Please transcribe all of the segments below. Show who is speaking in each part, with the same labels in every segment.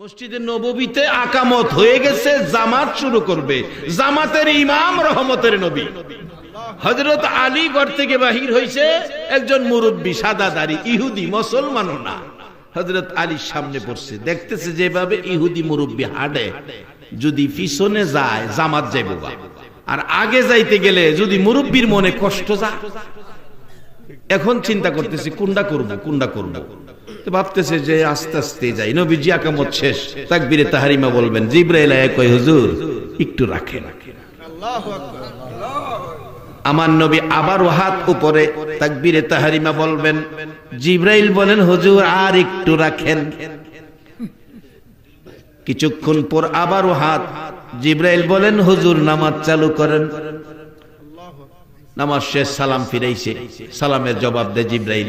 Speaker 1: মসজিদের নববীতে আকামত হয়ে গেছে, জামাত শুরু করবে। জামাতের ইমাম রহমতের নবী। হজরত আলী ঘর থেকে বাহির হয়েছে একজন মুরব্বী, সাদা দাড়ি, ইহুদি, মুসলমানও না। হজরত আলীর সামনে পড়ছে, দেখতেছে যেভাবে ইহুদি মুরব্বী হাঁটে। যদি পিছনে যায়, জামাত যাইব আর আগে যাইতে গেলে যদি মুরব্বীর মনে কষ্ট যায়। এখন চিন্তা করতেছি কুন্ডা করব, কোনটা করব? তো ভাবতেছে যে আস্তে আস্তে যাই। নবীজি আকামত শেষ। তাকবিরে তাহারিমা বলবেন জিব্রাইল কয় হুজুর একটু রাখেন। আমার নবী আবারও হাত উপরে তাকবিরে তাহারিমা বলবেন জিব্রাইল বলেন হুজুর আর একটু রাখেন। কিছুক্ষণ পর আবারও হাত জিব্রাইল বলেন হুজুর নামাজ চালু করেন। নামাজ শেষ সালাম ফিরাইছে। সালামের জবাব দেয় জিব্রাইল।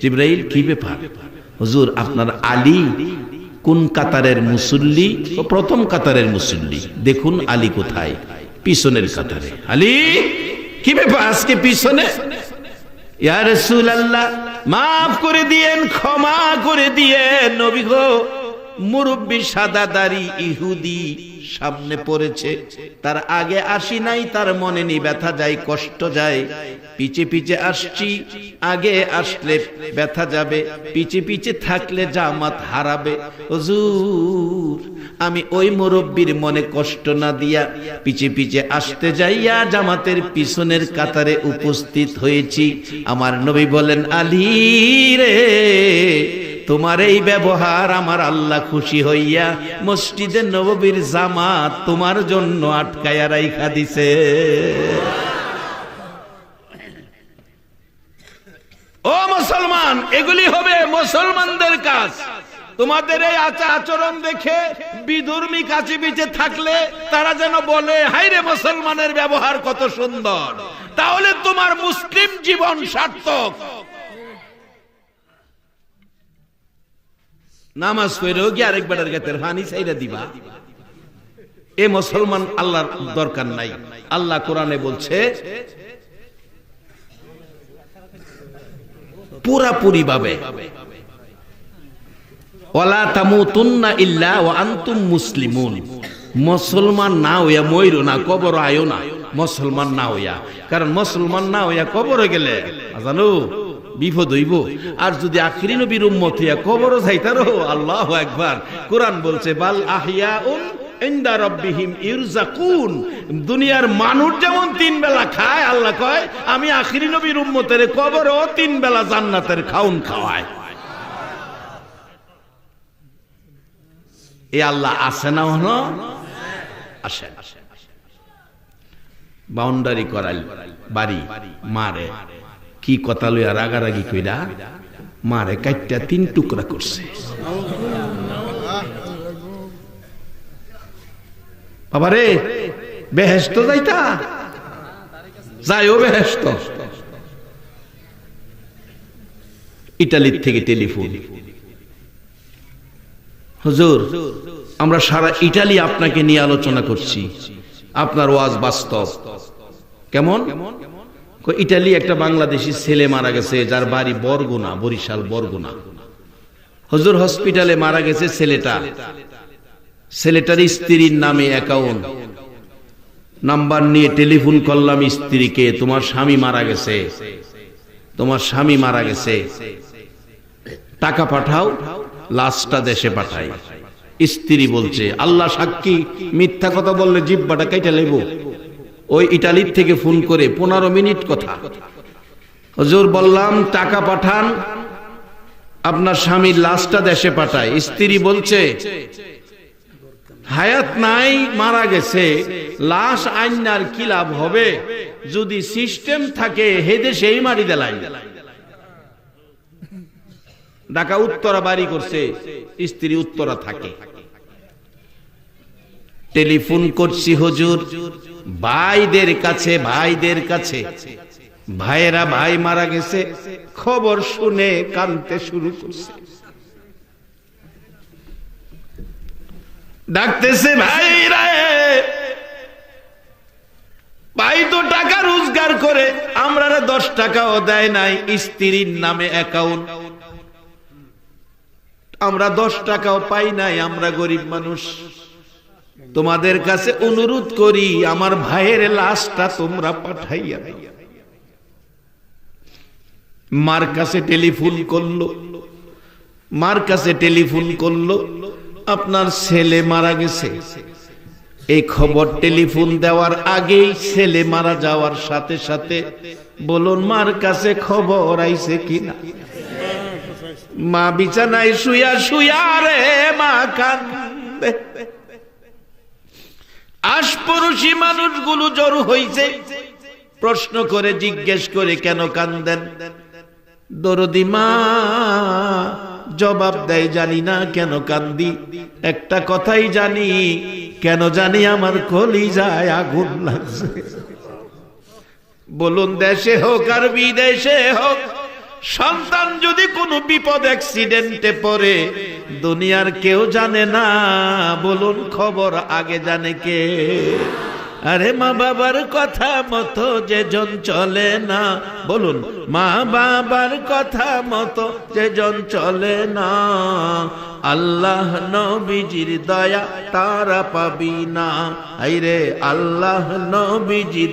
Speaker 1: জিব্রাইল কি ব্যাপার? হুজুর, আপনার আলী কোন কাতারের মুসল্লি ও প্রথম কাতারের মুসল্লি? দেখুন আলী কোথায়, পিছনের কাতারে। আলী, কি ব্যাপার আজকে পিছনে? ইয়ার রসুল আল্লাহ মাফ করে দিয়েন, ক্ষমা করে দিয়েন, নবী গো, মুরব্বী সাদা দাড়ি ইহুদি সামনে পড়েছে। তার আগে আসি নাই, তার মনে নি ব্যথা যায়, কষ্ট যায়। পিছে পিছে আসছি, আগে আসলে ব্যথা যাবে। পিছে পিছে থাকলে জামাত হারাবে। হুজুর, আমি ওই মুরব্বীর মনে কষ্ট না দিয়া পিছে পিছে আসতে যাইয়া জামাতের পিছনের কাতারে উপস্থিত হয়েছি। আমার নবী বলেন, আলী রে তোমার এই ব্যবহার আমার আল্লাহ খুশি হইয়া মসজিদে নববীর জামাত তোমার জন্য আটকায়া রাইখা দিছে। ও মুসলমান, এগুলি হবে মুসলমানদের কাজ। তোমাদের এই আচার আচরণ দেখে বিধর্মী কাছে পিছে থাকলে তারা যেন বলে হাইরে মুসলমানের ব্যবহার কত সুন্দর। তাহলে তোমার মুসলিম জীবন সার্থক। নামাজ পড়েও কি আরেক বেটার গাতের হানি চাইরা দিবা। এ মুসলমান আল্লাহর দরকার নাই। আল্লাহ কোরআনে বলছে, পুরাপুরি ভাবে, ওয়ালা তামুতুন্না ইল্লা ওয়া আনতুম মুসলিমুন। মুসলমান না হইয়া মইরো না, কবর আয়ো না। মুসলমান না হইয়া, কারণ মুসলমান না হইয়া কবরে গেলে জানো বিপদ হইব। আর যদি নবীর উম্মত হইয়া কবরও আল্লাহু আকবার। কোরআন বলছে, বাল রাব্বিহিম ইরজাকুন। দুনিয়ার মানুষ যেমন তিন বেলা খায়, আল্লাহ কয়, আমি আখিরি নবীর উম্মতের কবরও তিন বেলা জান্নাতের খাউন খাওয়ায় এ আল্লাহ আসে না হন আসে। বাউন্ডারি করাই বাড়ি, মারে। কি কথা লইয়া রাগারাগি কইরা মারে কাইটা তিন টুকরা করছে। বাবারে বেহেস্ত যাইতা? যাইও বেহেস্ত ইটালির থেকে টেলিফোন। হুজুর, আমরা সারা ইটালি আপনাকে নিয়ে আলোচনা করছি। আপনার ওয়াজ বাস্তব। কেমন? ইটালি একটা বাংলাদেশি ছেলে মারা গেছে, যার বাড়ি বরগুনা, বরিশাল বরগুনা। হজুর হসপিটালে মারা গেছে ছেলেটা। ছেলেটার স্ত্রীর নামে অ্যাকাউন্ট। নাম্বার নিয়ে টেলিফোন করলাম, স্ত্রীকে, তোমার স্বামী মারা গেছে। তোমার স্বামী মারা গেছে। টাকা পাঠাও, লাশটা দেশে পাঠাই। স্ত্রী বলছে, আল্লাহ সাক্ষী, মিথ্যা কথা বললে জিব্বাটা কেটে লেব ওই ইটালির থেকে ফোন করে পনেরো মিনিট কথা। হজুর বললাম, টাকা পাঠান, আপনার স্বামীর লাশটা দেশে পাঠায়। স্ত্রী বলছে, হায়াত নাই, মারা গেছে। লাশ আইনার কি লাভ হবে? যদি সিস্টেম থাকে হেদে সেই মারি দেলাই। ঢাকা উত্তরা বাড়ি করছে, স্ত্রী উত্তরা থাকে। টেলিফোন করছি, হুজুর। ভাইদের কাছে ভাইদের কাছে। ভাইয়েরা, ভাই মারা গেছে। খবর শুনে কানতে শুরু করছে। ডাকতেছে ভাই ভাই তো টাকা রোজগার করে আমরা দশ টাকাও দেয় নাই, স্ত্রীর নামে অ্যাকাউন্ট আমরা দশ টাকাও পাই নাই, আমরা গরিব মানুষ। তোমাদের কাছে অনুরোধ করি, আমার ভাইয়ের লাশটা তোমরা পাঠাইয়া। মার কাছে টেলিফোন করল, মার কাছে টেলিফোন করল, আপনার ছেলে মারা গেছে। এই খবর টেলিফোন দেওয়ার আগেই ছেলে মারা যাওয়ার সাথে সাথে বলুন, মার কাছে খবর আইছে কিনা? মা বিছানায় শুয়া শুয়া রে, মা কান্দে। আশপড়শি মানুষগুলো জড়ো হইছে। প্রশ্ন করে, জিজ্ঞেস করে, কেন কান্দেন? দরদি মা জবাব দেয়, জানি না কেন কান্দি। একটা কথাই জানি, কেন জানি আমার কলি যায় আগুন লাগছে। বলুন, দেশে হোক আর বিদেশে হোক সন্তান যদি কোনো বিপদ অ্যাক্সিডেন্টে পড়ে, দুনিয়ার কেউ জানে না, বলুন খবর আগে জানে কে? আরে মা বাবার কথা মতো যে জন চলে না, বলুন মা বাবার কথা মতো যে জন চলে না, আল্লাহ নবীজির দয়া তারা পাবি না। আইরে আল্লাহ নবীজির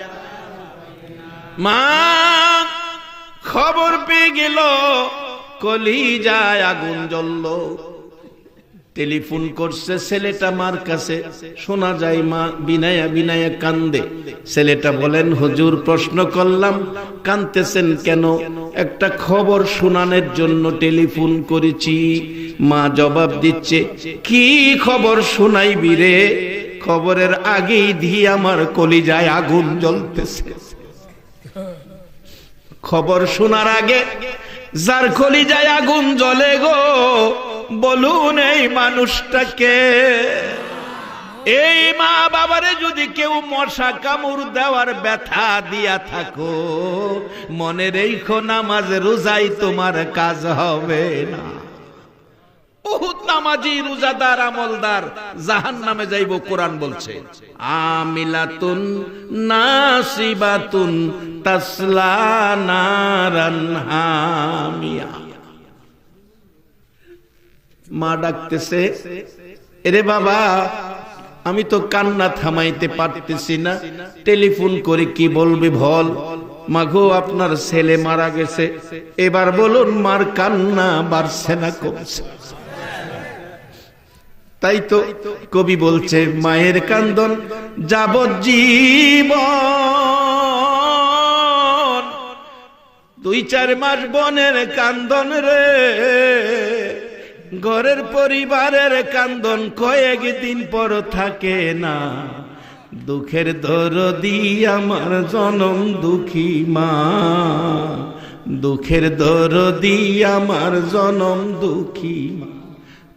Speaker 1: মা, খবর পেয়ে গেল কলি যায় আগুন জ্বলল। টেলিফোন করছে, ছেলেটা মার কাছে। শোনা যায় মা বিনায়া বিনায়া কান্দে। ছেলেটা বলেন, হুজুর, প্রশ্ন করলাম, কানতেছেন কেন? একটা খবর শোনানোর জন্য টেলিফোন করেছি। মা জবাব দিচ্ছে, কি খবর শোনাইবি রে? খবরের আগেই দিয়ে আমার কলিজায় আগুন জ্বলতেছে। খবর শোনার আগে যার যায় আগুন জ্বলে গো, বলুন এই মানুষটাকে। এই মা বাবারে যদি কেউ মশা কামড় দেওয়ার ব্যথা দিয়া থাকো, মনে রেখো নামাজ রোজাই তোমার কাজ হবে না। বহুত মা ডাকতেছে, এরে বাবা, আমি তো কান্না থামাইতে পারতেছি না। টেলিফোন করে কি বলবি ভল মাঘো আপনার ছেলে মারা গেছে। এবার বলুন, মার কান্না বাড়ছে না কমছে। তাই তো কবি বলছে, মায়ের কান্দন যাবজ্জীবন। দুই চার মাস বনের কান্দন রে, ঘরের পরিবারের কান্দন কয়েক দিন পর থাকে না। দুঃখের দরদি আমার জনম দুঃখী মা। দুঃখের দরদি আমার জনম দুঃখী মা।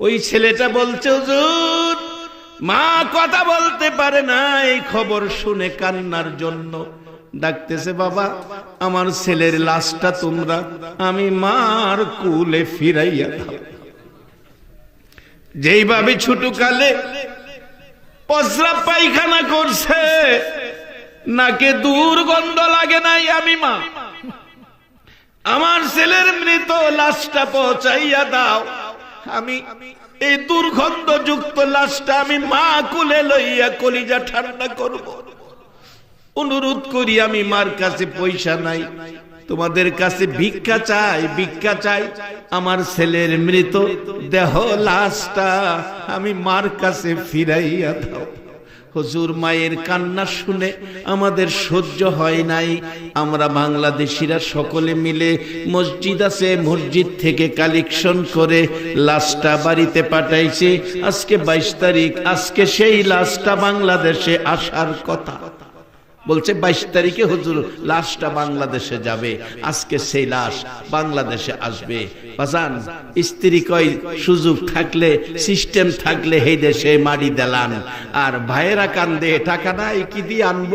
Speaker 1: ওই ছেলেটা বলছে, হুজুর, মা কথা বলতে পারে না, এই খবর শুনে কান্নার জন্য ডাকতেছে, বাবা, আমার ছেলের লাশটা তোমরা আমি মার কুলে ফিরাইয়া দাও। যেইভাবে ছোট কালে পসরা পায়খানা করছে, নাকে দুর্গন্ধ লাগে নাই আমি মা। আমার ছেলের মৃত লাশটা পৌঁছাইয়া দাও। আমি এই দুর্গন্ধ যুক্ত লাশটা আমি মা কুলে লইয়া কলিজা ঠান্ডা করব। অনুরোধ করি আমি মার কাছে পয়সা নাই। তোমাদের কাছে ভিক্ষা চাই ভিক্ষা চাই। আমার ছেলের মৃত দেহ লাশটা আমি মার কাছে ফিরাইয়া দাও। হুজুর মায়ের কান্না শুনে আমাদের সহ্য হয় নাই। আমরা বাংলাদেশিরা সকলে মিলে মসজিদ আছে, মসজিদ থেকে কালেকশন করে লাশটা বাড়িতে পাঠাইছি। আজকে বাইশ তারিখ, আজকে সেই লাশটা বাংলাদেশে আসার কথা। বলছে, বাইশ তারিখে হুজুর, লাশটা বাংলাদেশে যাবে। আজকে সেই লাশ বাংলাদেশে আসবে। বাজান, স্ত্রী কয়, সুযোগ থাকলে সিস্টেম থাকলে এই দেশে মারি দেলান। আর ভাইয়েরা কান্দে, টাকা নাই, কি দিয়ে আনব?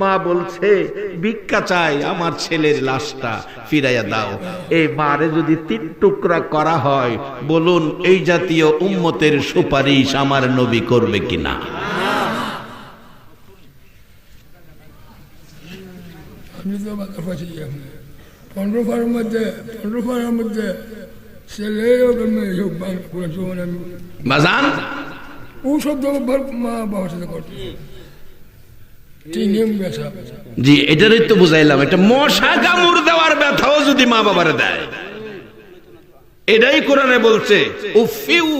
Speaker 1: মা বলছে, ভিক্ষা চাই আমার ছেলের লাশটা, ফিরাইয়া দাও। এই মারে যদি তিন টুকরা করা হয়, বলুন, এই জাতীয় উম্মতের সুপারিশ আমার নবী করবে কিনা?
Speaker 2: পাচ্ছি পনেরো ফারের মধ্যে পনেরো ফারের মধ্যে ছেলে মেয়ে হোক বাংলা কোরআন আমি
Speaker 1: বাজান?
Speaker 2: ও তো মা বাবার সাথে করতে
Speaker 1: জি এটারই তো বুঝাইলাম। এটা মশা কামড় দেওয়ার ব্যথাও যদি মা বাবারে দেয়। এটাই কোরআনে বলছে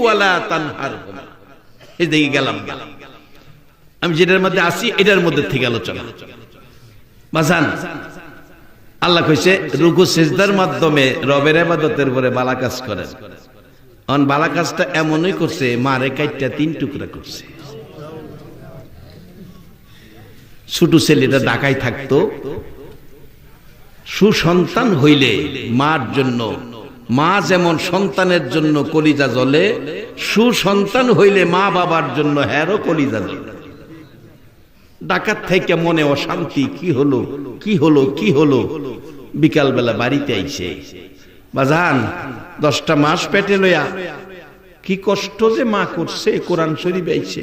Speaker 1: ওয়ালা তানহারহুমা গেলাম। আমি যেটার মধ্যে আসি এটার মধ্যে থেকে আলোচনা। বাজান আল্লাহ কইছে, রুকু সেজদার মাধ্যমে রবের ইবাদতের পরে বালা কাজ করেন। অন বালা কাজটা এমনই করছে, মারে কাইটটা তিন টুকরা করছে। ছোট ছেলেটা ঢাকায় থাকতো, সুসন্তান হইলে মার জন্য, মা যেমন সন্তানের জন্য কলিজা জ্বলে, সুসন্তান হইলে মা বাবার জন্য হ্যারও কলিজা জ্বলে। ডাকাত থেকে মনে অশান্তি, কি হলো? কি হলো? কি হলো? বিকালবেলা বাড়িতে আইছে। বাজান, দশটা মাস পেটে লইয়া, কি কষ্ট যে মা করছে, কোরআন শরীফ আইছে।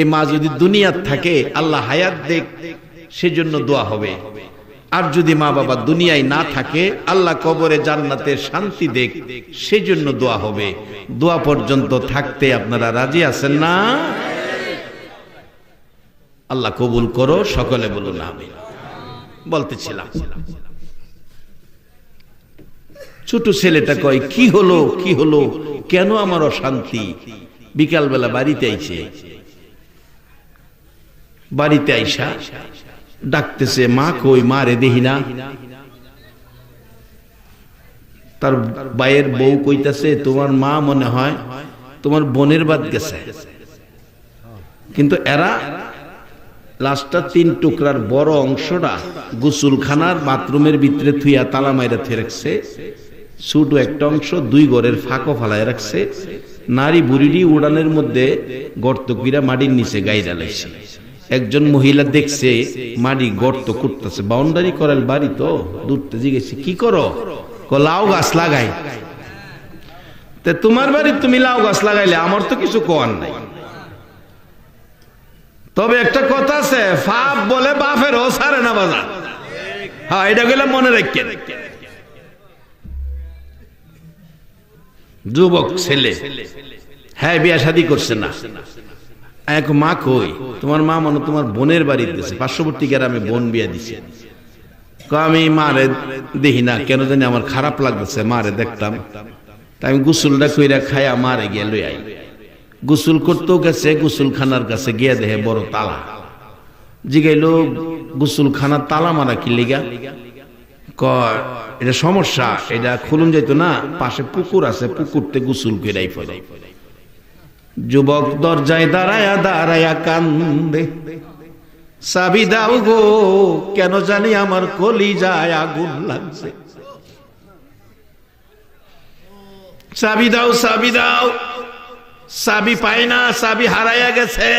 Speaker 1: এ মা যদি দুনিয়ার থাকে, আল্লাহ হায়াত দেখ, সেজন্য দোয়া হবে। আর যদি মা বাবা দুনিয়ায় না থাকে, আল্লাহ কবরে জান্নাতের শান্তি দেখ, সেজন্য দোয়া হবে। দোয়া পর্যন্ত থাকতে আপনারা রাজি আছেন না? আল্লাহ কবুল করো, সকলে বলুন আমি বলতেছিলাম। ছোট ছেলেটা কয়, কি হলো কি হলো? কেন আমার অশান্তি? বিকালবেলা বাড়িতে আইছে। বাড়িতে আইসা ডাকতেছে, মা কই, মা রে দেহি না। তার বাইয়ের বউ কইতাছে, তোমার মা মনে হয় তোমার বোনের বাদ গেছে। কিন্তু এরা লাস্টটা তিন টুকরার বড় অংশটা গোসুলখানার বাথরুমের ভিতরে থুইয়া তালা মাইরা থুয়ে রাখছে। ছোট একটা অংশ দুই গড়ের ফাঁকও ফালায় রাখছে। নারী বুড়িডি উড়ানের মধ্যে গর্ত কিরা মাটির নিচে গাইরা লাইছে। একজন মহিলা দেখছে মাটি গর্ত করতেছে। বাউন্ডারি করার বাড়ি তো, দূরতে জিজ্ঞেস, কি করো? লাউ গাছ লাগাই। তোমার বাড়ি তুমি লাউ গাছ লাগাইলে আমার তো কিছু কোয়ার নাই। তবে একটা কথা আছে, ফাপ বলে বাপের ও সারে না বাজার। হ্যাঁ এটা গেলে মনে রাখে। যুবক ছেলে হ্যাঁ বিয়া শাদি করছে না। এক মা কই, তোমার মা মনে তোমার বোনের বাড়ি দিছে পার্শ্ববর্তী গ্রামে বোন বিয়া দিছে। আমি মারে দেখি না, কেন জানি আমার খারাপ লাগতেছে, মারে দেখতাম। তাই আমি গুসুলটা কইরা খাইয়া মারে গিয়ে লই আই। গোসল করতেও গেছে, গোসলখানার কাছে গিয়ে দেহে বড় তালা। জিগাইলো, গোসলখানার তালা মারা কি লিগা? এটা সমস্যা, এটা খুলুন যাইতো না, পাশে পুকুর আছে, পুকুরতে গোসল কইরাই ফেলে যুবক দরজায় দাঁড়ায়া দাঁড়ায়া কান্দে। সাবি দাও গো, কেন জানি আমার কলি যায় আগুন লাগছে। সাবি দাও সাবি দাও। সাবি পায় না, সাবি হারাইয়া গেছে।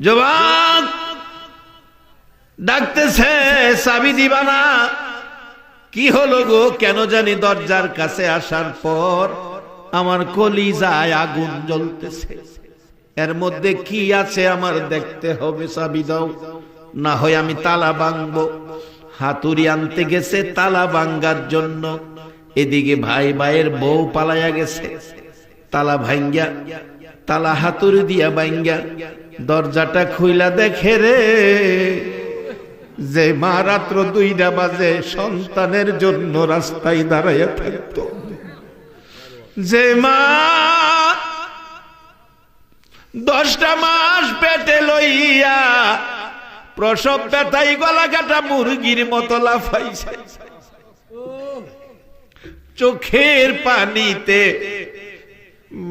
Speaker 1: যুবক ডাকতেছে, সাবি দিবা না। কি হলো গো, কেন জানি দরজার কাছে আসার পর আমার কলি যায় আগুন জ্বলতেছে। এর মধ্যে কি আছে আমার দেখতে হবে, সাবি দাও। না হয় আমি তালা ভাঙবো। হাতুড়ি আনতে গেছে, তালা ভাঙ্গার জন্য। এদিকে ভাই ভাইয়ের বউ পালাইয়া গেছে। তালা ভাঙ্গা তালা হাতুড়ি দিয়া ভাঙ্গা দরজাটা খুইলা দেখে রে। যে মা রাত্র দুইটা বাজে, সন্তানের জন্য রাস্তায় দাঁড়াইয়া থাকতো। যে মা দশটা মাস পেটে লইয়া প্রসব ব্যথাই গলা কাটা মুরগির মতো লাফাইছে। চোখের পানিতে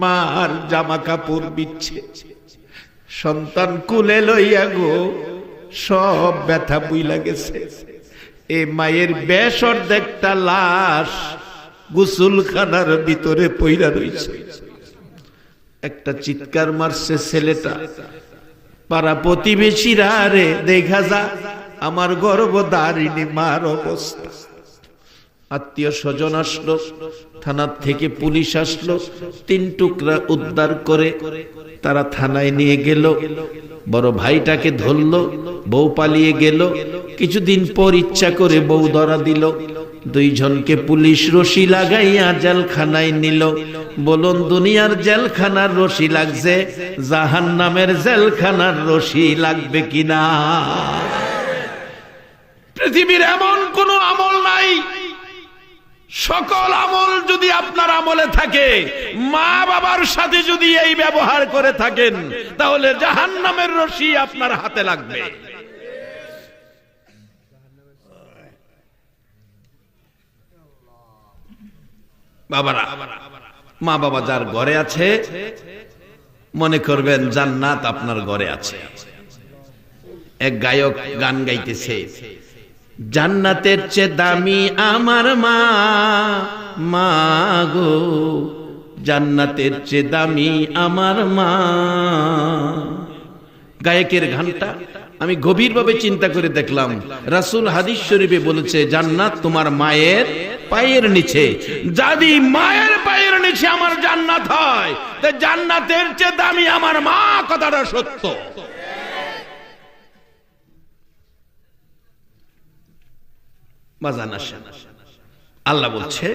Speaker 1: মার জামা কাপড় বিচ্ছে। সন্তান কুলে লইয়া গো, সব ব্যথা বুইলা গেছে। এ মায়ের বেশ অর্ধেকটা লাশ গুসুলখানার ভিতরে পইরা রয়েছে একটা চিৎকার মারছে ছেলেটা। পাড়া প্রতিবেশীরা রে, দেখা যা, আমার গর্ভধারিণী মার অবস্থা। আত্মীয় স্বজন আসলো, থানার থেকে পুলিশ আসলো, তিন টুকরা উদ্ধার করে তারা থানায় নিয়ে গেল। বড় ভাইটাকে ধরলো, বউ পালিয়ে গেল। কিছুদিন পর ইচ্ছা করে বউ ধরা দিল। দুইজনকে পুলিশ রশি লাগাইয়া জেলখানায় নিল। বলুন, দুনিয়ার জেলখানার রশি লাগছে জাহান নামের জেলখানার রশি লাগবে কিনা? পৃথিবীর এমন কোন আমল নাই সকল আমল যদি আপনার আমলে থাকে, মা বাবার সাথে যদি এই ব্যবহার করে থাকেন, তাহলে জাহান নামের রশি আপনার হাতে লাগবে। বাবারা, মা বাবা যার ঘরে আছে, মনে করবেন জান্নাত আপনার ঘরে আছে। এক গায়ক গান গাইতেছে জান্নাতের চেয়ে দামি আমার মা। মা গো, জান্নাতের চেয়ে দামি আমার মা। গায়কের গানটা আমি গভীরভাবে চিন্তা করে দেখলাম। রাসূল হাদিস শরীফে বলেছে, জান্নাত তোমার মায়ের পায়ের নিচে। যদি মায়ের পায়ের নিচে আমার জান্নাত হয় জান্নাতের চেয়ে দামি আমার মা কথাটা সত্য। বাজান আসে আল্লাহ বলছে,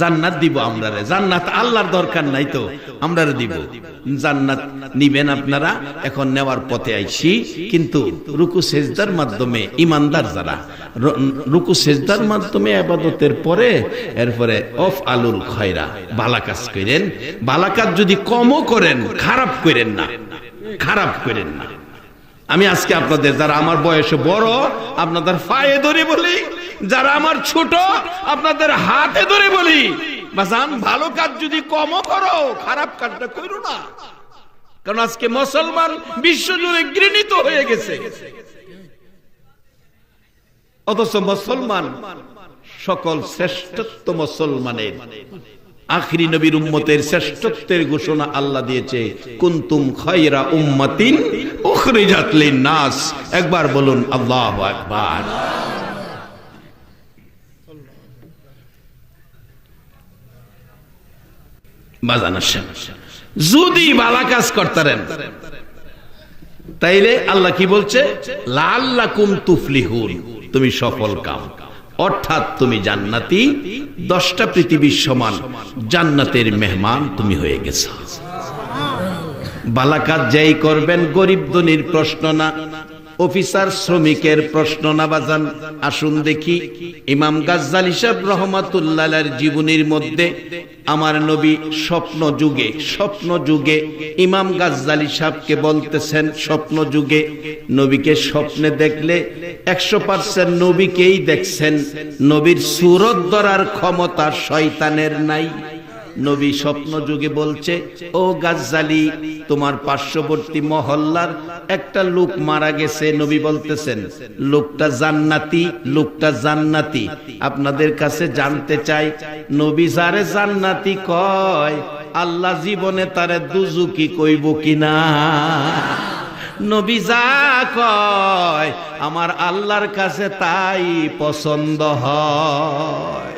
Speaker 1: জান্নাত দিব আমরা জান্নাত আল্লাহর দরকার নাই তো আমরা দিব। জান্নাত নিবেন আপনারা, এখন নেওয়ার পথে আইছি, কিন্তু রুকু সেজদার মাধ্যমে ইমানদার যারা রুকু সেজদার মাধ্যমে আবাদতের পরে, এরপরে অফ আলুল খয়রা, বালা কাজ করেন। বালা যদি কমও করেন, খারাপ করেন না, খারাপ করেন না। আমি আজকে আপনাদের, যারা আমার বয়সে বড়, আপনাদের পায়ে ধরে বলি। যারা আমার ছোট, আপনাদের হাতে ধরে বলি ভালো কাজ যদি কম করো, খারাপ কাজটা করো না। কারণ আজকে মুসলমান বিশ্বজুড়ে ঘৃণিত হয়ে গেছে। অথচ মুসলমান সকল শ্রেষ্ঠত্ব মুসলমানের। আখরি নবীর উম্মতের শ্রেষ্ঠত্বের ঘোষণা আল্লাহ দিয়েছে, কুন্তুম খায়রা উম্মাতিন উখরিজাত লিন-নাস। একবার বলুন, আল্লাহু আকবার। যদি বালা কাজ করতারেন, তাইলে আল্লাহ কি বলছে? তুমি সফল কাম। অর্থাৎ তুমি জান্নাতি, দশটা পৃথিবীর সমান জান্নাতের মেহমান তুমি হয়ে গেছো। বালাকাত যাই করবেন, গরিব ধনির প্রশ্ন না। অফিসার শ্রমিকের প্রশ্ন না বাজান আসুন দেখি, ইমাম গাজ্জালি সাহেব রহমাতুল্লাহের জীবনীর মধ্যে আমার নবী স্বপ্ন যুগে স্বপ্ন যুগে ইমাম গাজ্জালি সাহেবকে বলতেছেন, স্বপ্ন যুগে নবীকে স্বপ্নে দেখলে একশো পার্সেন্ট নবীকেই দেখছেন, নবীর সুরত ধরার ক্ষমতা শয়তানের নাই। নবী স্বপ্ন যুগে বলছে, ও গাজ্জালি, তোমার পার্শ্ববর্তী মহল্লার একটা লোক মারা গেছে। নবী বলতেছেন, লোকটা জান্নাতি লোকটা জান্নাতি। আপনাদের কাছে জানতে চাই, নবী যারে জান্নাতি কয়, আল্লাহ জীবনে তারে দুজুকি কইব কিনা? নবী যা কয়, আমার আল্লাহর কাছে তাই পছন্দ হয়।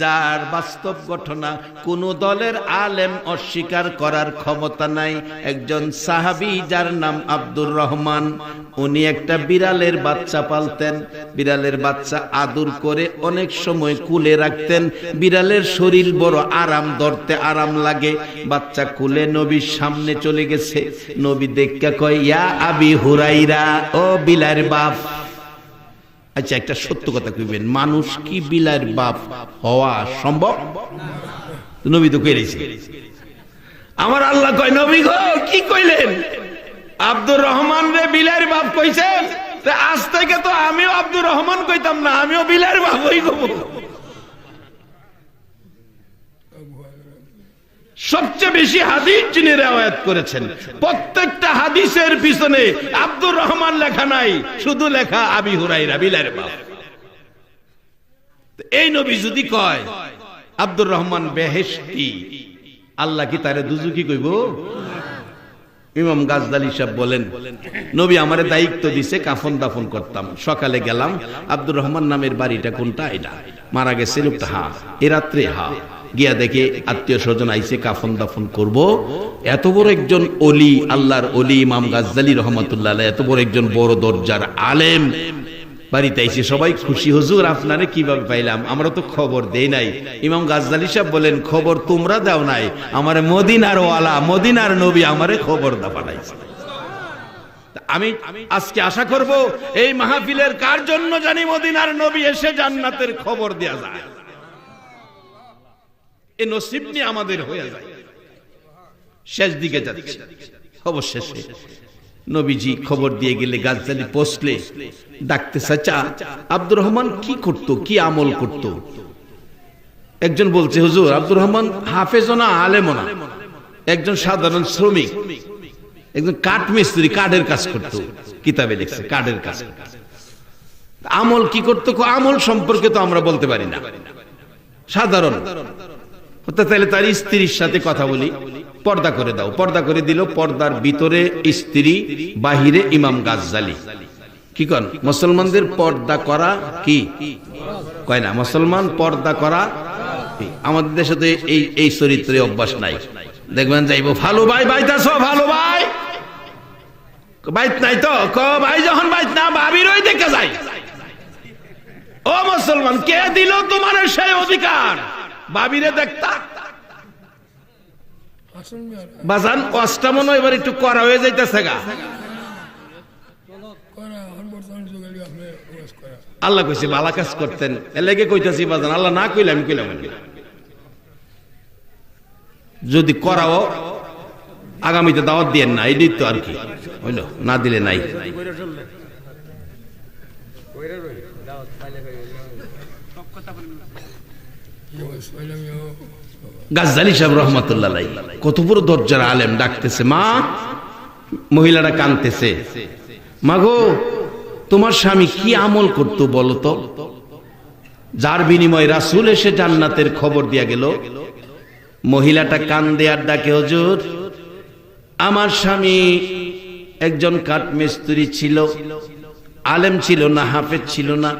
Speaker 1: যার বাস্তব ঘটনা কোন দলের আলেম অস্বীকার করার ক্ষমতা নাই। একজন সাহাবি যার নাম আব্দুর রহমান, উনি একটা বিড়ালের বাচ্চা পালতেন। বিড়ালের বাচ্চা আদর করে অনেক সময় কুলে রাখতেন। বিড়ালের শরীর বড় আরাম, ধরতে আরাম লাগে। বাচ্চা কুলে নবীর সামনে চলে গেছে। নবী দেখা কয়, ইয়া আবি হুরাইরা, ও বিলার বাপ। আচ্ছা একটা সত্য কথা কইবেন। মানুষ কি বিলার বাপ হওয়া সম্ভব? নবী তো কইরেছে আমার আল্লাহ কয়, নবী গো, কি কইলেন? আব্দুর রহমান রে বিলার বাপ কইছেন আজ থেকে তো আমিও আব্দুর রহমান কইতাম না, আমিও বিলার বাপ হই গো সবচেয়ে বেশি হাদিস যিনি রেওয়ায়াত করেছেন। প্রত্যেকটা হাদিসের পিছনে আব্দুর রহমান লেখা নাই, শুধু লেখা আবি হুরাইরা বিলার বাপ। এই নবী যদি কয়, আব্দুর রহমান বেহেশতি, আল্লাহ কি তারে দুজুকি কইব? ইমাম গাজদালি সাহেব বলেন, নবী আমারে দায়িত্ব দিছে কাফন দাফন করতাম। সকালে গেলাম, আব্দুর রহমান নামের বাড়িটা কোনটা? এটা। মারা গেছে লোকটা, হা, এ রাত্রে, হা। গিয়া দেখে আত্মীয় স্বজন আইসে কাফন দাফন করব। এত বড় একজন অলি, আল্লাহর অলি ইমাম গাজদালি রহমতুল্লাহ এত বড় একজন বড় দরজার আলেম। বাড়িতে সবাই খুশি আপনারে কীভাবে পাইলাম? আমরা তো খবর দেই নাই। ইমাম সাহেব বলেন, খবর তোমরা দাও নাই। আমার মদিনার ওয়ালা, মদিনার নবী আমারে খবর দা আমি আজকে আশা করব, এই মাহফিলের কার জন্য জানি মদিনার নবী এসে জান্নাতের খবর দেয়া যায়? এ নসিব নিয়ে আমাদের হয়ে যায়। শেষ দিকে যাচ্ছে। অবশেষে নবীজি খবর দিয়ে গেলে গাছদালি পৌঁছলে ডাকতে চাচা আব্দুর রহমান কি করত? কি আমল করত? একজন বলছে, হুজুর, আব্দুর রহমান হাফেজ না আলেম না। একজন সাধারণ শ্রমিক, একজন কাঠ মিস্ত্রি কাঠের কাজ করত, কিতাবে লিখছে, কাঠের কাজ। আমল কি করতো? আমল সম্পর্কে তো আমরা বলতে পারি না। সাধারণ। তাহলে তার স্ত্রীর সাথে কথা বলি। পর্দা করে দাও। পর্দা করে দিল। পর্দার ভিতরে স্ত্রী, বাহিরে ইমাম গাজ্জালি। কি কন? মুসলমানদের পর্দা করা কি? কয় না, মুসলমান পর্দা করা আমাদের দেশে তো এই এই চরিত্রে অভ্যাস নাই। দেখবেন যাইবো ভালো ভাই বাইতাছ, ভালো ভাই। বাইত নাই তো? ক, ভাই যখন বাইত না, ভাবির ওই দেখে যাই। ও মুসলমান, কে দিল তোমার সেই অধিকার? বাবিরে দেখতা। বাজান অষ্টামন এবার একটু করা হয়ে যাইতেছে গা। আল্লাহ কইছে কাজ করতেন। এলাকে কইতাছি বাজান আল্লাহ না কইলে আমি কইলাম যদি করাও আগামীতে দাওয়াত দিয়েন না এই তো আর কি। হইল না দিলে নাই
Speaker 2: কি ওয়াজ পাইলাম ইয়া
Speaker 1: সাহেব রহমতুল্লাহ কত বড় দরজার আলেম ডাকতেছে, মা। মহিলাটা কানতেছে। মাগো, তোমার স্বামী কি আমল করতো বলো তো? যার বিনিময়ে রাসুল এসে জান্নাতের খবর দিয়া গেল, মহিলাটা কান দেয়ার ডাকে, হজুর, আমার স্বামী একজন কাঠমিস্ত্রি ছিল। আলেম ছিল না, হাফেজ ছিল না।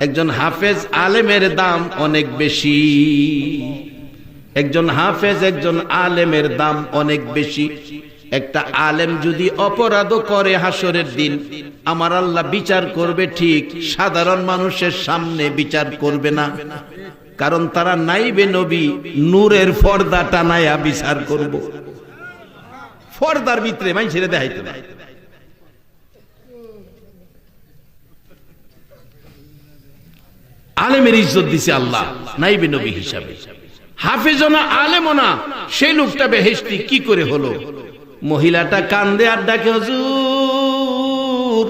Speaker 1: একজন হাফেজ আলেমের দাম অনেক বেশি। একজন হাফেজ, একজন আলেমের দাম অনেক বেশি। একটা আলেম যদি অপরাধ করে হাসরের দিন, আমার আল্লাহ বিচার করবে ঠিক, সাধারণ মানুষের সামনে বিচার করবে না। কারণ তারা নাইবে নবী, নূরের পর্দা টানায়া বিচার করব। ফর্দার ভিতরে মাই ছেড়ে দেখাইতে না আলেমের ইজ্জত দিছে আল্লাহ, নাইবে নবী হিসাবে। হাফেজনা আলেমনা সেই লোকটা বেহেস্তি কি করে হলো? মহিলাটা কান্দে আর ডাকে, হজুর,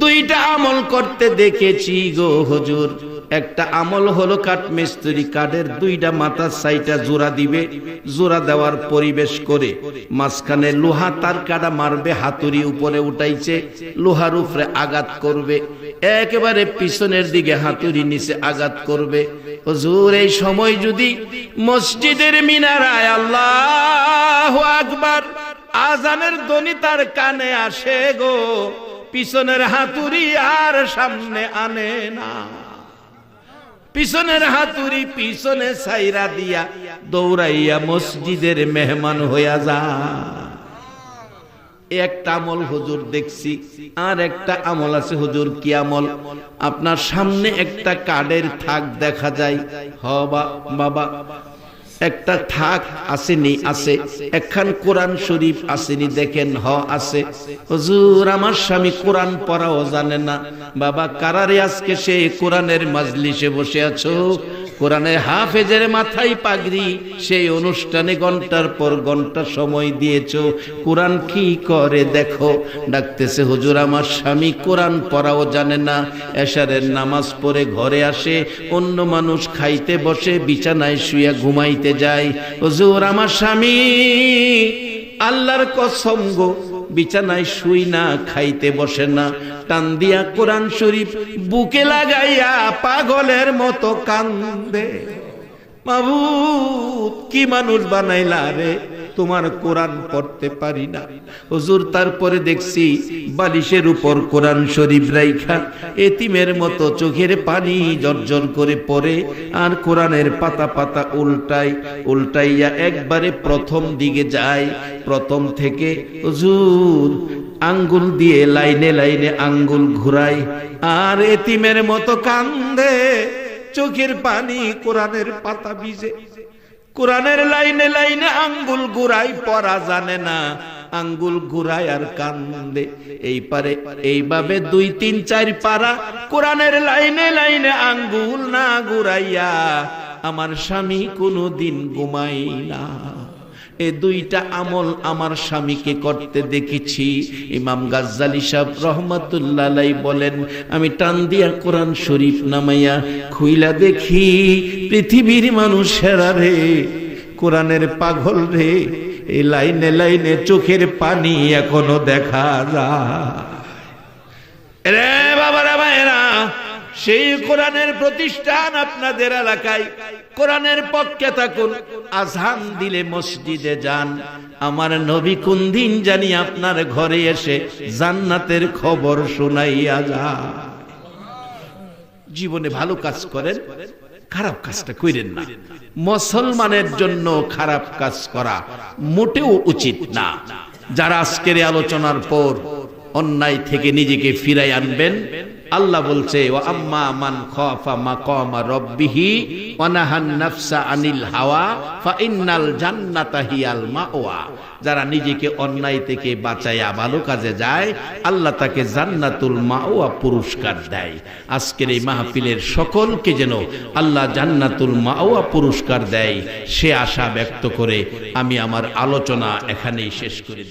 Speaker 1: দুইটা আমল করতে দেখেছি গো হজুর। একটা আমল হলো কাঠ মিস্ত্রি কাঠের দুইটা মাথার সাইটা জোড়া দিবে, জোড়া দেওয়ার পরিবেশ করে। মাঝখানে লোহা তার কাটা মারবে, হাতুড়ি উপরে উঠাইছে, লোহার উপরে আঘাত করবে। একেবারে পিছনের দিকে হাতুড়ি নিচে আঘাত করবে। হুজুর, এই সময় যদি মসজিদের মিনারায় আল্লাহ আকবার আজানের ধ্বনি তার কানে আসে গো, পিছনের হাতুড়ি আর সামনে আনে না। পিছনের হাতুড়ি পিছনে সাইরা দিয়া দৌড়াইয়া মসজিদের মেহমান হইয়া যা। একটা আমল হুজুর দেখছি, আর একটা আমল আছে হুজুর কি আমল আপনার সামনে একটা কার্ডের থাক দেখা যায়। হ বাবা, একটা থাক আসেনি, আছে। একখান কোরআন শরীফ আসেনি, দেখেন হ আছে। হুজুর, আমার স্বামী কোরআন পড়াও জানে না। বাবা, কারারে আজকে সে কোরআনের মাজলিসে বসে আছো? কোরআনের হাফেজের মাথায় পাগড়ি, সেই অনুষ্ঠানে ঘণ্টার পর ঘণ্টা সময় দিয়েছ। কোরআন কি করে দেখো? ডাকতেছে, হুজুর, আমার স্বামী কোরআন পড়াও জানে না। এশারের নামাজ পড়ে ঘরে আসে, অন্য মানুষ খাইতে বসে, বিছানায় শুয়ে ঘুমাইতে যায়। হুজুর, আমার স্বামী, আল্লাহর কসম গো বিছানায় শুই না, খাইতে বসে না। টান দিয়া কোরআন শরীফ বুকে লাগাইয়া পাগলের মতো কান্দে। মাবুত কি মানুষ বানাইলা রে? তোমার কোরআন পড়তে পারি না। হুজুর, তারপরে দেখছি বালিশের উপর কোরআন শরীফ রাইখা, এতিমের মতো চোখের পানি জর্জর করে পড়ে, আর কোরআনের পাতা পাতা উল্টাই উল্টাইয়া একবারে প্রথম দিকে যায়। প্রথম থেকে হুজুর, আঙ্গুল দিয়ে লাইনে লাইনে আঙ্গুল ঘুরাই আর এতিমের মতো কান্দে, চোখের পানি কোরআনের পাতা ভিজে। কোরআনের লাইনে লাইনে আঙ্গুল গুড়াই পড়া জানে না। আঙ্গুল ঘুরায় আর কান্দে। এই পারে এইভাবে দুই, তিন, চার পারা কোরআনের লাইনে লাইনে আঙ্গুল না ঘুরাইয়া আমার স্বামী কোনো দিন ঘুমাই না। এ দুইটা আমল আমার স্বামীকে করতে দেখেছি। ইমাম গাজ্জালি সাহেব রহমতুল্লাহ বলেন, আমি টান দিয়া কোরআন শরীফ নামাইয়া খুইলা দেখি, পৃথিবীর মানুষেরা রে, কোরআনের পাগল রে এই লাইনে লাইনে চোখের পানি এখনও দেখা যায়। রে বাবা বাবারা ভাইরা সেই কোরআনের প্রতিষ্ঠান আপনাদের এলাকায় কোরআনের পক্ষে থাকুন, আজান দিলে মসজিদে যান। আমার নবী কোন দিন জানি আপনার ঘরে এসে জান্নাতের খবর শোনাইয়া যা জীবনে ভালো কাজ করেন, খারাপ কাজটা করেন না। মুসলমানের জন্য খারাপ কাজ করা মোটেও উচিত না। যারা আজকের আলোচনার পর অন্যায় থেকে নিজেকে ফিরাই আনবেন আল্লাহ বলছে ও আম্মা মান খাফা মাকামা রাব্বিহি ওয়া নাফসা আনিল হাওয়া ফা জান্নাতা হিয়াল মাওয়া। যারা নিজেকে অন্যায় থেকে বাঁচায়া ভালো কাজে যায়, আল্লাহ তাকে জান্নাতুল মাওয়া পুরস্কার দেয়। আজকের এই মাহফিলের সকলকে যেন আল্লাহ জান্নাতুল মাওয়া পুরস্কার দেয়, সে আশা ব্যক্ত করে আমি আমার আলোচনা এখানেই শেষ করে